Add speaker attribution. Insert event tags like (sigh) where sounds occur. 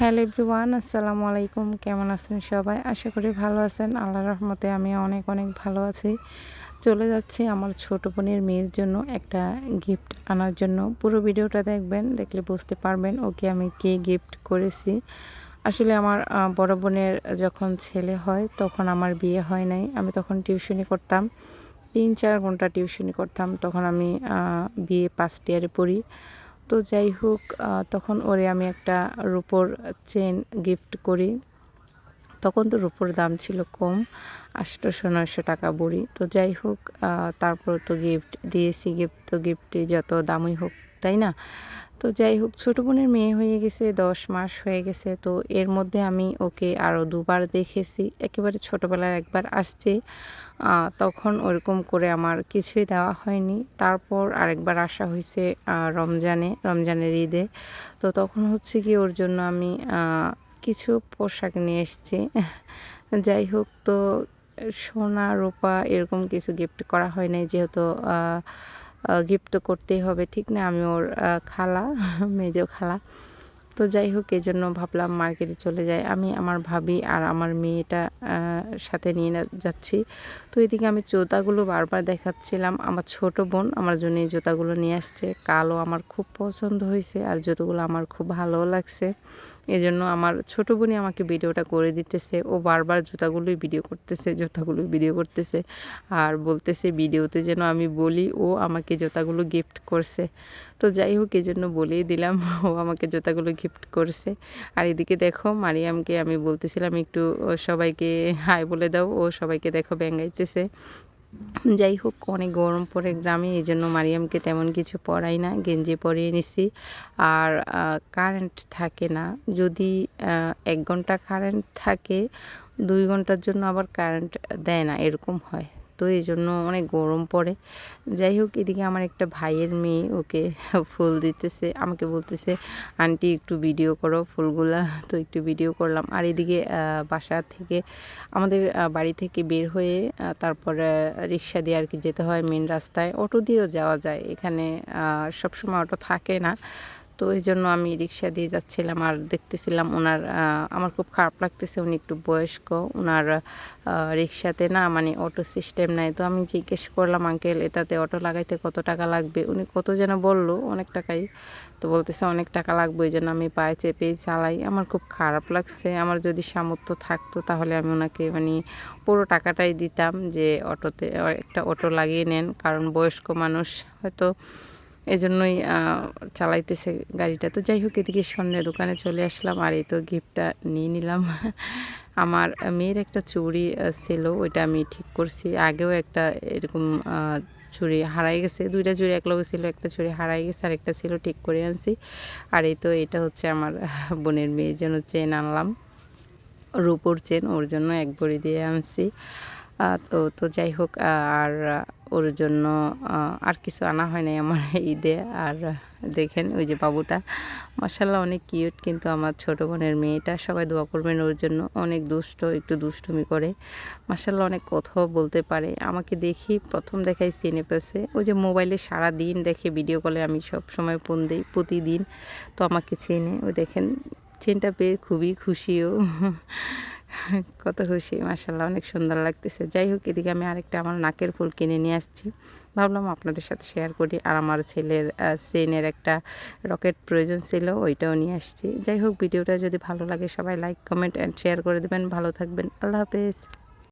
Speaker 1: Hello everyone, আসসালামু আলাইকুম। কেমন আছেন সবাই? আশা করি ভালো আছেন। আল্লাহ রহমতে আমি অনেক অনেক ভালো আছি। চলে যাচ্ছি আমার ছোট বোনের মেয়ের জন্য একটা গিফট আনার জন্য। পুরো ভিডিওটা দেখবেন, দেখলে বুঝতে পারবেন, ওকে আমি কে গিফট করেছি। আসলে আমার বড় বোনের যখন ছেলে হয়, তখন আমার বিয়ে হয় নাই। আমি তখন টিউশনি করতাম। তিন চার ঘণ্টা টিউশনি করতাম। তখন আমি বিয়ে ফার্স্ট ইয়ারে পড়ি। তো যাই হোক তখন ওরে আমি একটা রুপোর চেন গিফট করি। তখন তো রুপোর দাম ছিল কম আটশোশো নয়শো টাকা বড়ি। তো যাই হোক তারপর তো গিফট দিয়েছি গিফট তো গিফটে যত দামই হোক তাই না? তো যাই হোক, ছোটো বোনের মেয়ে হয়ে গেছে, দশ মাস হয়ে গেছে। তো এর মধ্যে আমি ওকে আরও দুবার দেখেছি, একেবারে ছোটোবেলার একবার আসছে। তখন ওরকম করে আমার কিছুই দেওয়া হয়নি। তারপর আরেকবার আসা হয়েছে রমজানে, রমজানের ঈদে। তো তখন হচ্ছে কি ওর জন্য আমি কিছু পোশাক নিয়ে এসেছি। যাই হোক, তো সোনা, রূপা এরকম কিছু গিফট করা হয় নাই, যেহেতু গিফট তো করতেই হবে, ঠিক না? আমি ওর খালা, (laughs) মেজো খালা। তো যাই হোক এই জন্য ভাবলাম মার্কেটে চলে যাই। আমি আমার ভাবি আর আমার মেয়েটা সাথে নিয়ে যাচ্ছি। তো এদিকে আমি জুতাগুলো বারবার দেখাচ্ছিলাম। আমার ছোট বোন আমার জন্য এই জুতাগুলো নিয়ে আসছে। কালো আমার খুব পছন্দ হয়েছে আর জুতোগুলো আমার খুব ভালোও লাগছে। এই জন্য আমার ছোটো বোনই আমাকে ভিডিওটা করে দিতেছে। ও বারবার জুতাগুলোই ভিডিও করতেছে, জুতাগুলোই ভিডিও করতেছে। আর বলতেছে ভিডিওতে যেন আমি বলি, ও আমাকে জুতাগুলো গিফট করছে। তো যাই হোক এই জন্য বলেই দিলাম, (laughs) ও আমাকে জুতাগুলো গিফট করছে। আর এদিকে দেখো, মারিয়ামকে আমি বলতেছিলাম, একটু সবাইকে হাই বলে দাও, ও সবাইকে দেখো, ব্যাঙ্গাইতেছে। যাই হোক, অনেক গরম পড়ে গ্রামে এই জন্য মারিয়ামকে তেমন কিছু পরাই না, গেঞ্জি পরিয়ে নিছি। আর কারেন্ট থাকে না। যদি এক ঘণ্টা কারেন্ট থাকে, দুই ঘণ্টার জন্য আবার কারেন্ট দেয় না, এরকম হয়। তো এই জন্য অনেক গরম পড়ে। যাই হোক, এদিকে আমার একটা ভাইয়ের মেয়ে ওকে (laughs) ফুল দিতেছে, আমাকে বলতেছে, আন্টি, একটু ভিডিও করো ফুলগুলা। তো একটু ভিডিও করলাম। আর এদিকে বাসা থেকে, আমাদের বাড়ি থেকে বের হয়ে তারপরে রিক্সা দিয়ে আর কি যেতে হয় মেন রাস্তায়। অটো দিয়েও যাওয়া যায়। এখানে সবসময় অটো থাকে না। তো এই জন্য আমি রিক্সা দিয়ে যাচ্ছিলাম আর দেখতেছিলাম ওনার আমার খুব খারাপ লাগতেছে, উনি একটু বয়স্ক ওনার রিক্সাতে না মানে অটো সিস্টেম নাই। তো আমি জিজ্ঞেস করলাম, আঙ্কেল, এটাতে অটো লাগাইতে কত টাকা লাগবে? উনি কত যেন বলল, অনেক টাকাই। তো বলতেছে, অনেক টাকা লাগবে এই জন্য আমি পায়ে চেপেই চালাই। আমার খুব খারাপ লাগছে, আমার যদি সামর্থ্য থাকতো তাহলে আমি ওনাকে মানে পুরো টাকাটাই দিতাম যে অটোতে, একটা অটো লাগিয়ে নেন, কারণ বয়স্ক মানুষ হয়তো এজন্যই চালাইতেছে গাড়িটা। তো যাই হোক, এদিকে স্বর্ণের দোকানে চলে আসলাম আর এই তো গিফটটা নিয়ে নিলাম। (laughs) আমার মেয়ের একটা চুড়ি ছিল, ওইটা আমি ঠিক করছি। আগেও একটা এরকম চুড়ি হারাই গেছে, দুইটা চুড়ি এক লগে ছিল, একটা চুড়ি হারাই গেছে, আর একটা ছিল ঠিক করে আনছি। আর এই তো এটা হচ্ছে আমার (laughs) বোনের মেয়ের জন্য চেন আনলাম। রূপোর চেন, ওর জন্য এক ভরি দিয়ে আনছি। তো তো যাই হোক আর ওর জন্য আর কিছু আনা হয় নাই আমার (laughs) ঈদে। আর দেখেন ওই যে বাবুটা মাসাল্লাহ অনেক কিউট কিন্তু আমার ছোটো বোনের মেয়েটা, সবাই দোয়া করবেন ওর জন্য। অনেক দুষ্ট, একটু দুষ্টুমি করে। মাসাল্লাহ অনেক কথাও বলতে পারে। আমাকে দেখি, প্রথম দেখাই চিনে পেছে ওই যে মোবাইলে সারা দিন দেখে ভিডিও কলে আমি সব সময় ফোন দিই, প্রতিদিন। তো আমাকে চেনে। ওই দেখেন, চেনটা পেয়ে খুবই খুশিও। (laughs) (laughs) কত খুশি মাসাল্লাহ অনেক সুন্দর লাগতেছে। যাই হোক, এদিকে আমি আরেকটা আমার নাকের ফুল কিনে নিয়ে আসছি। ভাবলাম আপনাদের সাথে শেয়ার করি। আর আমার ছেলের চেনের একটা রকেট প্রয়োজন ছিল, ওইটাও নিয়ে আসছি। যাই হোক, ভিডিওটা যদি ভালো লাগে, সবাই লাইক কমেন্ট অ্যান্ড শেয়ার করে দেবেন। ভালো থাকবেন। আল্লাহ হাফেজ।